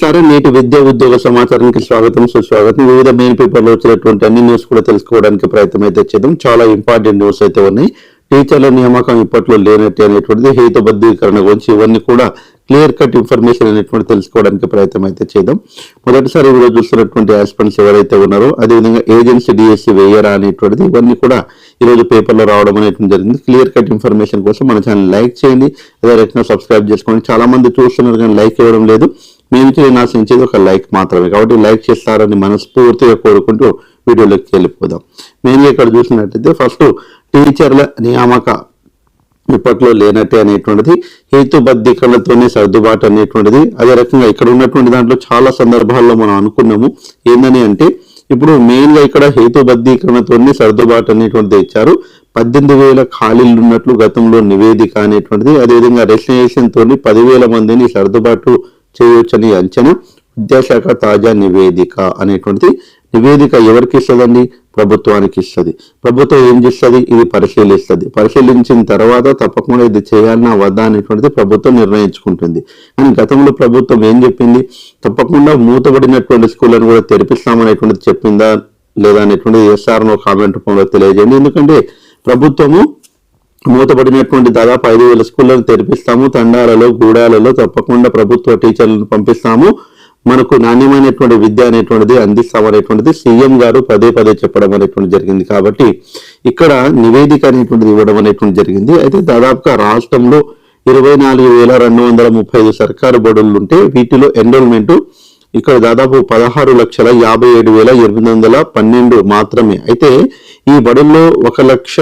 సరే నేటి విద్యా ఉద్యోగ సమాచారానికి స్వాగతం సుస్వాగతం. వివిధ మెయిన్ పేపర్లో వచ్చినటువంటి అన్ని న్యూస్ కూడా తెలుసుకోవడానికి ప్రయత్నం అయితే చేద్దాం. చాలా ఇంపార్టెంట్ న్యూస్ అయితే ఉన్నాయి. టీచర్ల నియామకం ఇప్పట్లో లేనట్టు అనేటువంటిది హేతుబద్ధీకరణ గురించి ఇవన్నీ కూడా క్లియర్ కట్ ఇన్ఫర్మేషన్ అనేటువంటి తెలుసుకోవడానికి ప్రయత్నం అయితే చేద్దాం. మొదటిసారి ఈరోజు చూస్తున్నటువంటి ఆస్పెంట్స్ ఎవరైతే ఉన్నారో అదేవిధంగా ఏజెన్సీ డిఎస్సి వేయరా అనేటువంటిది ఇవన్నీ కూడా ఈ రోజు పేపర్లో రావడం అనేటువంటి జరిగింది. క్లియర్ కట్ ఇన్ఫర్మేషన్ కోసం మన ఛానల్ లైక్ చేయండి. అదే రకంగా సబ్స్క్రైబ్ చేసుకోండి. చాలా మంది చూస్తున్నారు కానీ లైక్ ఇవ్వడం లేదు. మేము నేను ఆశించేది ఒక లైక్ మాత్రమే. కాబట్టి లైక్ చేస్తారని మనస్ఫూర్తిగా కోరుకుంటూ వీడియోలోకి వెళ్ళిపోదాం. మెయిన్గా ఇక్కడ చూసినట్టయితే ఫస్ట్ టీచర్ల నియామక ఇప్పట్లో లేనట్టే అనేటువంటిది హేతుబద్ధీకరణతోనే సర్దుబాటు అనేటువంటిది. అదే రకంగా ఇక్కడ ఉన్నటువంటి దాంట్లో చాలా సందర్భాల్లో మనం అనుకున్నాము. ఏందని అంటే ఇప్పుడు మెయిన్గా ఇక్కడ హేతుబద్ధీకరణతోనే సర్దుబాటు అనేటువంటిది ఇచ్చారు. పద్దెనిమిది వేల ఖాళీలు ఉన్నట్లు గతంలో నివేదిక అనేటువంటిది. అదేవిధంగా రెసిగ్నేషన్ పదివేల మందిని సర్దుబాటు చేయవచ్చని అంచనా విద్యాశాఖ తాజా నివేదిక అనేటువంటిది. నివేదిక ఎవరికి ఇస్తుందండి? ప్రభుత్వానికి ఇస్తుంది. ప్రభుత్వం ఏం చేస్తుంది? ఇది పరిశీలిస్తుంది. పరిశీలించిన తర్వాత తప్పకుండా ఇది చేయాలన్నా వద్దా అనేటువంటిది ప్రభుత్వం నిర్ణయించుకుంటుంది. కానీ గతంలో ప్రభుత్వం ఏం చెప్పింది? తప్పకుండా మూతబడినటువంటి స్కూళ్ళను కూడా తెరిపిస్తామనేటువంటిది చెప్పిందా లేదా అనేటువంటిది ఎస్ఆర్ను కామెంట్ రూపంలో తెలియజేయండి. ఎందుకంటే ప్రభుత్వము మూతపడినటువంటి దాదాపు ఐదు వేల స్కూళ్ళను తెరిపిస్తాము. తండాలలో గూడాలలో తప్పకుండా ప్రభుత్వ టీచర్లను పంపిస్తాము. మనకు నాణ్యమైనటువంటి విద్య అనేటువంటిది అందిస్తాం అనేటువంటిది సీఎం గారు పదే పదే చెప్పడం అనేటువంటి జరిగింది. కాబట్టి ఇక్కడ నివేదిక అనేటువంటిది ఇవ్వడం అనేటువంటి జరిగింది. అయితే దాదాపుగా రాష్ట్రంలో ఇరవై నాలుగు వేల రెండు వందల ముప్పై ఐదు సర్కారు బడులు ఉంటే వీటిలో ఎన్రోల్మెంట్ ఇక్కడ దాదాపు పదహారు లక్షల యాభై ఏడు వేల ఎనిమిది వందల పన్నెండు మాత్రమే. అయితే ఈ బడుల్లో ఒక లక్ష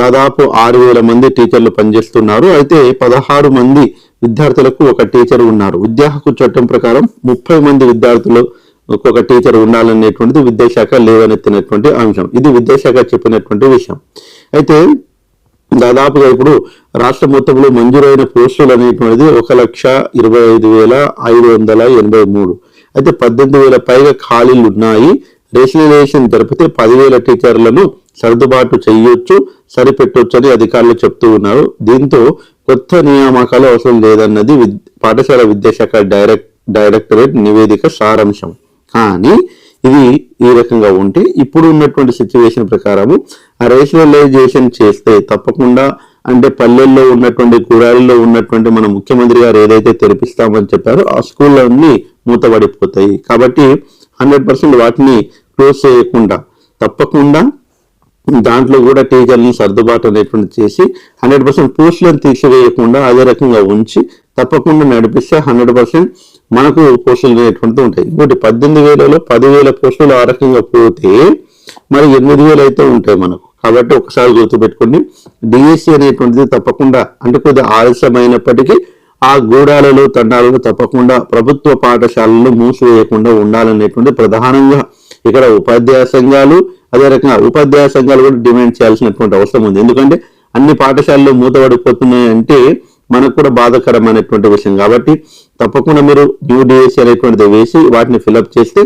దాదాపు ఆరు వేల మంది టీచర్లు పనిచేస్తున్నారు. అయితే పదహారు మంది విద్యార్థులకు ఒక టీచర్ ఉన్నారు. విద్యా హక్కు చట్టం ప్రకారం ముప్పై మంది విద్యార్థులు ఒక్కొక్క టీచర్ ఉండాలనేటువంటిది విద్యాశాఖ లేవనెత్తినటువంటి అంశం. ఇది విద్యాశాఖ చెప్పినటువంటి విషయం. అయితే దాదాపుగా ఇప్పుడు రాష్ట్ర మొత్తంలో మంజూరైన పోస్టులు అనేటువంటిది ఒక లక్ష ఇరవై ఐదు వేల ఐదు వందల ఎనభై మూడు. అయితే పద్దెనిమిది వేల పైగా ఖాళీలు ఉన్నాయి. రేషనలైజేషన్ జరిపితే పదివేల టీచర్లను సర్దుబాటు చేయొచ్చు సరిపెట్టొచ్చు అని అధికారులు చెప్తూ ఉన్నారు. దీంతో కొత్త నియామకాలు అవసరం లేదన్నది పాఠశాల విద్యాశాఖ డైరెక్ట్ డైరెక్టరేట్ నివేదిక సారాంశం. కానీ ఇది ఈ రకంగా ఉంటే ఇప్పుడు ఉన్నటువంటి సిచ్యువేషన్ ప్రకారము ఆ రేషనలైజేషన్ చేస్తే తప్పకుండా అంటే పల్లెల్లో ఉన్నటువంటి కూరాలలో ఉన్నటువంటి మన ముఖ్యమంత్రి గారు ఏదైతే తెరిపిస్తామని చెప్పారో ఆ స్కూళ్ళన్నీ మూతబడిపోతాయి కాబట్టి హండ్రెడ్ పర్సెంట్ వాటిని క్లోజ్ చేయకుండా తప్పకుండా దాంట్లో కూడా టీచర్లను సర్దుబాటు అనేటువంటి చేసి హండ్రెడ్ పర్సెంట్ పోస్టులను తీసివేయకుండా అదే రకంగా ఉంచి తప్పకుండా నడిపిస్తే హండ్రెడ్ పర్సెంట్ మనకు పోస్టులు అనేటువంటిది ఉంటాయి. ఇంకోటి పద్దెనిమిది వేలలో పదివేల పోస్టులు ఆ రకంగా పోతే మరి ఎనిమిది వేలు అయితే ఉంటాయి మనకు. కాబట్టి ఒకసారి గుర్తుపెట్టుకోండి డిఎస్సి అనేటువంటిది తప్పకుండా అంటే కొద్దిగా ఆలస్యమైనప్పటికీ ఆ గూడాలలో తండాలలో తప్పకుండా ప్రభుత్వ పాఠశాలలు మూసివేయకుండా ఉండాలనేటువంటి ప్రధానంగా ఇక్కడ ఉపాధ్యాయ సంఘాలు అదే రకంగా ఉపాధ్యాయ సంఘాలు కూడా డిమాండ్ చేయాల్సినటువంటి అవసరం ఉంది. ఎందుకంటే అన్ని పాఠశాలలు మూతపడిపోతున్నాయి అంటే మనకు కూడా బాధాకరమైనటువంటి విషయం. కాబట్టి తప్పకుండా మీరు న్యూ డిఎస్సీ అనేటువంటిది వేసి వాటిని ఫిలప్ చేస్తే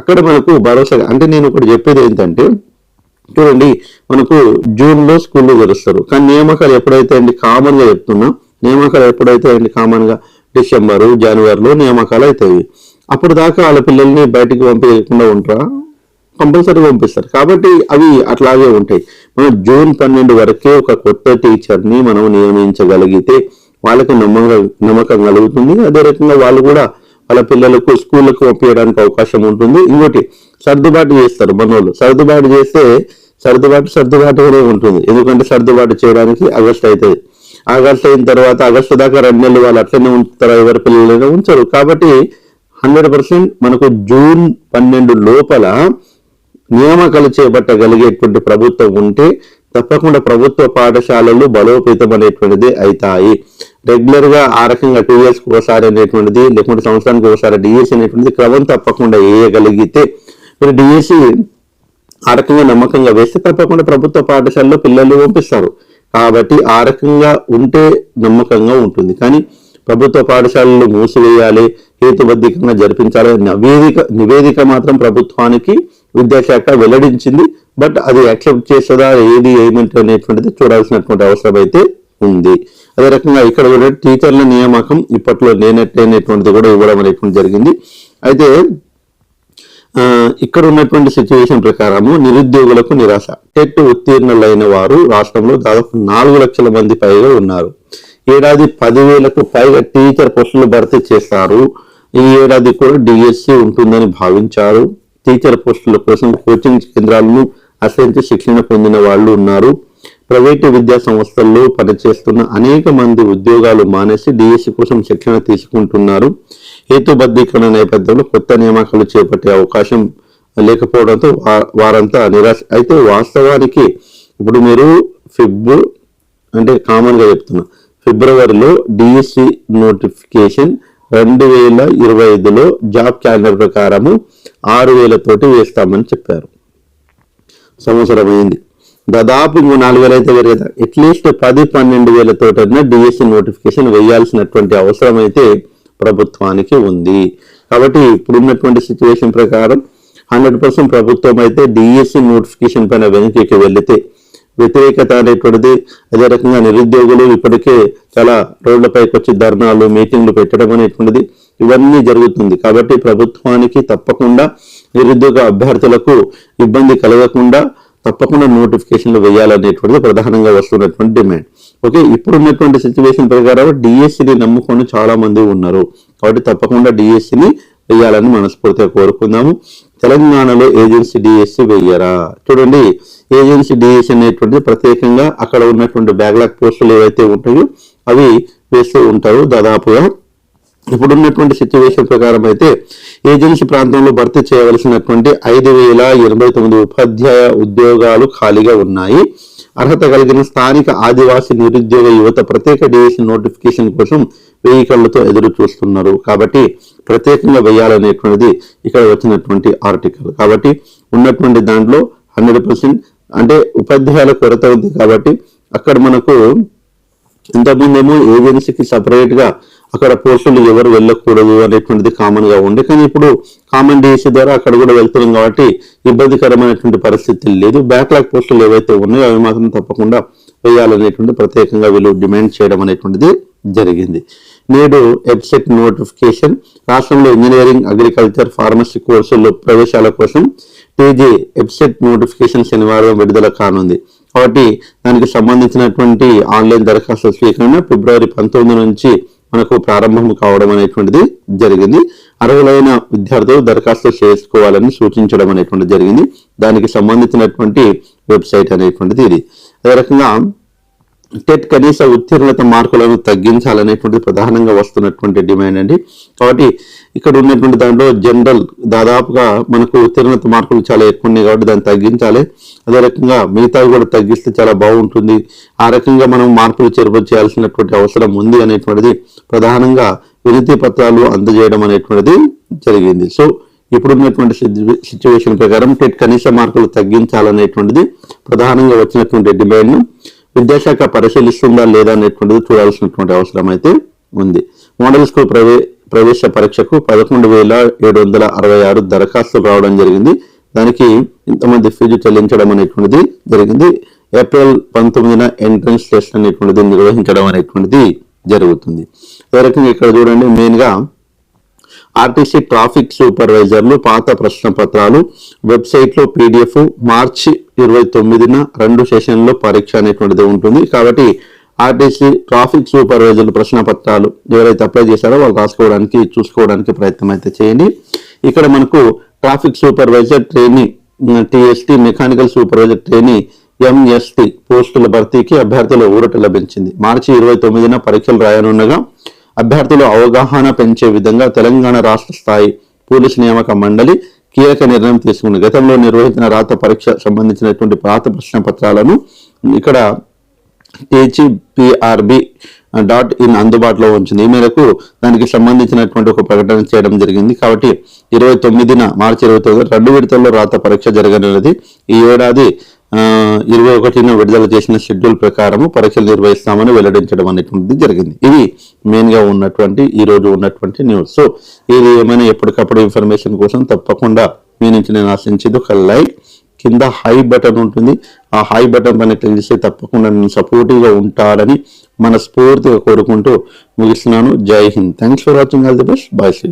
అక్కడ మనకు భరోసా అంటే నేను ఒకటి చెప్పేది ఏంటంటే చూడండి మనకు జూన్లో స్కూల్లో స్కూళ్ళు తెరుస్తారు కానీ నియామకాలు ఎప్పుడైతే అండి కామన్గా చెప్తున్నా నియామకాలు ఎప్పుడైతే అండి కామన్గా? డిసెంబరు జనవరిలో నియామకాలు అవుతాయి. అప్పుడు దాకా వాళ్ళ పిల్లల్ని బయటికి పంపించకుండా ఉంటారా కంపల్సరీ పంపిస్తారు. కాబట్టి అవి అట్లాగే ఉంటాయి. మనం జూన్ పన్నెండు వరకే ఒక కొత్త టీచర్ని మనం నియమించగలిగితే వాళ్ళకి నమ్మకం నమ్మకం కలుగుతుంది. అదే రకంగా వాళ్ళు కూడా వాళ్ళ పిల్లలకు స్కూళ్ళకు పంపించడానికి అవకాశం ఉంటుంది. ఇంకోటి సర్దుబాటు చేస్తారు మనోళ్ళు. సర్దుబాటు చేస్తే సర్దుబాటు సర్దుబాటుగానే ఉంటుంది. ఎందుకంటే సర్దుబాటు చేయడానికి ఆగస్ట్ అవుతుంది ఆగస్ట్ అయిన తర్వాత ఆగస్టు దాకా రెండు నెలలు వాళ్ళు అట్లనే ఉంచుతారు ఎవరి పిల్లలైనా ఉంచరు. కాబట్టి హండ్రెడ్ పర్సెంట్ మనకు జూన్ పన్నెండు లోపల నియామకాలు చేపట్టగలిగేటువంటి ప్రభుత్వం ఉంటే తప్పకుండా ప్రభుత్వ పాఠశాలలు బలోపేతం అనేటువంటిది అవుతాయి రెగ్యులర్గా ఆ రకంగా టూ ఒకసారి అనేటువంటిది లేకుంటే సంవత్సరానికి ఒకసారి డిఎస్సి అనేటువంటిది క్రమం తప్పకుండా వేయగలిగితే మీరు డిఎస్సి ఆ రకంగా నమ్మకంగా వేస్తే తప్పకుండా ప్రభుత్వ పాఠశాలలో పిల్లలు పంపిస్తారు. కాబట్టి ఆ రకంగా ఉంటే నమ్మకంగా ఉంటుంది. కానీ ప్రభుత్వ పాఠశాలలు మూసివేయాలి హేతుబద్ధీకంగా జరిపించాలనే నివేదిక నివేదిక మాత్రం ప్రభుత్వానికి విద్యాశాఖ వెల్లడించింది. బట్ అది యాక్సెప్ట్ చేస్తుందా ఏది ఏమిటి అనేటువంటిది చూడాల్సినటువంటి అవసరం అయితే ఉంది. అదే రకంగా ఇక్కడ కూడా టీచర్ల నియామకం ఇప్పట్లో లేనట్టేనేటువంటిది కూడా ఇవ్వడం అనేటువంటి జరిగింది. అయితే ఇక్కడ ఉన్నటువంటి సిచ్యువేషన్ ప్రకారము నిరుద్యోగులకు నిరాశ. టెట్ ఉత్తీర్ణులైన వారు రాష్ట్రంలో దాదాపు నాలుగు లక్షల మంది పైగా ఉన్నారు. ఏడాది పదివేలకు పైగా టీచర్ పోస్టులు భర్తీ చేస్తారు ఈ ఏడాది కూడా డిఎస్సి ఉంటుందని భావించారు. టీచర్ పోస్టుల కోసం కోచింగ్ కేంద్రాలను ఆశ్రయించి శిక్షణ పొందిన వాళ్ళు ఉన్నారు. ప్రైవేటు విద్యా సంస్థల్లో పనిచేస్తున్న అనేక మంది ఉద్యోగాలు మానేసి డిఎస్సి కోసం శిక్షణ తీసుకుంటున్నారు. హేతుబద్ధీకరణ నేపథ్యంలో కొత్త నియామకాలు చేపట్టే అవకాశం లేకపోవడంతో వారంతా నిరాశ అయితే వాస్తవానికి ఇప్పుడు మీరు ఫిబ్ అంటే కామన్గా చెప్తున్నా ఫిబ్రవరిలో డిఎస్సి నోటిఫికేషన్ రెండు వేల ఇరవై ఐదులో జాబ్ క్యాలెండర్ ప్రకారము ఆరు వేల తోటి వేస్తామని చెప్పారు. సంవత్సరం అయింది దాదాపు ఇంకో నాలుగు వేలు అయితే వేరే కదా అట్లీస్ట్ పది పన్నెండు వేల తోటైనా డిఎస్సి నోటిఫికేషన్ వేయాల్సినటువంటి అవసరం అయితే ప్రభుత్వానికి ఉంది. కాబట్టి ఇప్పుడున్నటువంటి సిచ్యువేషన్ ప్రకారం హండ్రెడ్ పర్సెంట్ ప్రభుత్వం అయితే డిఎస్సి నోటిఫికేషన్ పైన వెనక్కి వెళితే వ్యతిరేకత అనేటువంటిది అదే రకంగా నిరుద్యోగులు ఇప్పటికే చాలా రోడ్లపైకి వచ్చి ధర్నాలు మీటింగ్లు పెట్టడం అనేటువంటిది ఇవన్నీ జరుగుతుంది. కాబట్టి ప్రభుత్వానికి తప్పకుండా నిరుద్యోగ అభ్యర్థులకు ఇబ్బంది కలగకుండా తప్పకుండా నోటిఫికేషన్లు వేయాలనేటువంటిది ప్రధానంగా వస్తున్నటువంటి డిమాండ్. ఓకే ఇప్పుడు ఉన్నటువంటి సిచ్యువేషన్ ప్రకారం డిఎస్సిని నమ్ముకొని చాలామంది ఉన్నారు. కాబట్టి తప్పకుండా డిఎస్సిని వేయాలని మనస్ఫూర్తిగా కోరుకుందాము. తెలంగాణలో ఏజెన్సీ డిఎస్సి వెయ్యరా? చూడండి ఏజెన్సీ డిఎస్సి అనేటువంటిది ప్రత్యేకంగా అక్కడ ఉన్నటువంటి బ్యాక్లాగ్ పోస్టులు ఏవైతే ఉంటాయో అవి వేస్తూ ఉంటారు దాదాపుగా. ఇప్పుడున్నటువంటి సిచ్యువేషన్ ప్రకారం అయితే ఏజెన్సీ ప్రాంతంలో భర్తీ చేయవలసినటువంటి ఐదు వేల ఎనభై తొమ్మిది ఉపాధ్యాయ ఉద్యోగాలు ఖాళీగా ఉన్నాయి. అర్హత కలిగిన స్థానిక ఆదివాసీ నిరుద్యోగ యువత ప్రత్యేక డిఎస్సి నోటిఫికేషన్ కోసం వెయ్యి కళ్ళతో ఎదురు చూస్తున్నారు. కాబట్టి ప్రత్యేకంగా వేయాలనేటువంటిది ఇక్కడ వచ్చినటువంటి ఆర్టికల్. కాబట్టి ఉన్నటువంటి దాంట్లో హండ్రెడ్ పర్సెంట్ అంటే ఉపాధ్యాయుల కొరత ఉంది కాబట్టి అక్కడ మనకు ఇంతకుముందేమో ఏజెన్సీకి సపరేట్గా అక్కడ పోస్టులు ఎవరు వెళ్ళకూడదు అనేటువంటిది కామన్గా ఉండే కానీ ఇప్పుడు కామన్ డిఎస్సి ద్వారా అక్కడ కూడా వెళ్తున్నాం కాబట్టి ఇబ్బందికరమైనటువంటి పరిస్థితి లేదు. బ్యాక్లాగ్ పోస్టులు ఏవైతే ఉన్నాయో అవి మాత్రం తప్పకుండా వేయాలనేటువంటి ప్రత్యేకంగా వీళ్ళు డిమాండ్ చేయడం అనేటువంటిది జరిగింది. నేడు ఎడ్సెట్ నోటిఫికేషన్. రాష్ట్రంలో ఇంజనీరింగ్ అగ్రికల్చర్ ఫార్మసీ కోర్సుల్లో ప్రవేశాల కోసం టీజీ ఎడ్సెట్ నోటిఫికేషన్ శనివారం విడుదల కానుంది. కాబట్టి దానికి సంబంధించినటువంటి ఆన్లైన్ దరఖాస్తు స్వీకరణ ఫిబ్రవరి పంతొమ్మిది నుంచి మనకు ప్రారంభం కావడం అనేటువంటిది జరిగింది. అర్హులైన విద్యార్థులు దరఖాస్తు చేసుకోవాలని సూచించడం అనేటువంటిది జరిగింది. దానికి సంబంధించినటువంటి వెబ్సైట్ అనేటువంటిది ఇది. అదే రకంగా టెట్ కనీస ఉత్తీర్ణత మార్కులను తగ్గించాలనేటువంటి ప్రధానంగా వస్తున్నటువంటి డిమాండ్ అండి. కాబట్టి ఇక్కడ ఉన్నటువంటి దాంట్లో జనరల్ దాదాపుగా మనకు ఉత్తీర్ణత మార్కులు చాలా ఎక్కువ ఉన్నాయి కాబట్టి దాన్ని తగ్గించాలి. అదే రకంగా మిగతావి కూడా తగ్గిస్తే చాలా బాగుంటుంది. ఆ రకంగా మనం మార్పులు చేర్పు చేయాల్సినటువంటి అవసరం ఉంది అనేటువంటిది ప్రధానంగా వినతి పత్రాలు అందజేయడం అనేటువంటిది జరిగింది. సో ఇప్పుడున్నటువంటి సిచ్యువేషన్ ప్రకారం టెట్ కనీస మార్కులు తగ్గించాలనేటువంటిది ప్రధానంగా వచ్చినటువంటి డిమాండ్ విద్యాశాఖ పరిశీలిస్తుందా లేదా అనేటువంటిది చూడాల్సినటువంటి అవసరం అయితే ఉంది. మోడల్ స్కూల్ ప్రవే ప్రవేశ పరీక్షకు పదకొండు వేల ఏడు వందల అరవై ఆరు దరఖాస్తులు రావడం జరిగింది. దానికి ఇంతమంది ఫీజు చెల్లించడం అనేటువంటిది జరిగింది. ఏప్రిల్ పంతొమ్మిదిన ఎంట్రన్స్ టెస్ట్ అనేటువంటిది నిర్వహించడం అనేటువంటిది జరుగుతుంది. అదే రకంగా ఇక్కడ చూడండి మెయిన్గా ఆర్టీసీ ట్రాఫిక్ సూపర్వైజర్లు పాత ప్రశ్న పత్రాలు వెబ్సైట్లో పీడిఎఫ్ మార్చి ఇరవై తొమ్మిదిన రెండు సెషన్లో పరీక్ష అనేటువంటిది ఉంటుంది. కాబట్టి ఆర్టీసీ ట్రాఫిక్ సూపర్వైజర్లు ప్రశ్న పత్రాలు ఎవరైతే అప్లై చేశారో వాళ్ళు రాసుకోవడానికి చూసుకోవడానికి ప్రయత్నం అయితే చేయండి. ఇక్కడ మనకు traffic supervisor trainee TST mechanical supervisor trainee MST పోస్టుల భర్తీకి అభ్యర్థుల ఊరట లభించింది. మార్చి ఇరవై తొమ్మిదిన పరీక్షలు రాయనుండగా అభ్యర్థులు అవగాహన పెంచే విధంగా తెలంగాణ రాష్ట్ర స్థాయి పోలీసు నియామక మండలి కీలక నిర్ణయం తీసుకుంది గతంలో నిర్వహించిన రాత పరీక్ష సంబంధించినటువంటి పాత ప్రశ్న పత్రాలను ఇక్కడ టీజీపీఆర్బి డాట్ ఇన్ అందుబాటులో ఉంచింది. ఈ మేరకు దానికి సంబంధించినటువంటి ఒక ప్రకటన చేయడం జరిగింది. కాబట్టి ఇరవై తొమ్మిదిన మార్చి ఇరవై తొమ్మిది రెండు విడతల్లో రాత పరీక్ష జరగనున్నది. ఈ ఏడాది ఇరవై ఒకటిన విడుదల చేసిన షెడ్యూల్ ప్రకారము పరీక్షలు నిర్వహిస్తామని వెల్లడించడం అనేటువంటిది జరిగింది. ఇది మెయిన్గా ఉన్నటువంటి ఈ రోజు ఉన్నటువంటి న్యూస్ సో ఇది ఏమైనా ఎప్పటికప్పుడు ఇన్ఫర్మేషన్ కోసం తప్పకుండా మీ నుంచి నేను ఆశించేది ఒక లైక్ కింద హై బటన్ ఉంటుంది. ఆ హై బటన్ పైన క్లిక్ చేస్తే తప్పకుండా నేను సపోర్టివ్గా ఉంటాడని మనస్ఫూర్తిగా కోరుకుంటూ ముగిస్తున్నాను. జై Hind. Thanks for watching all the best bye see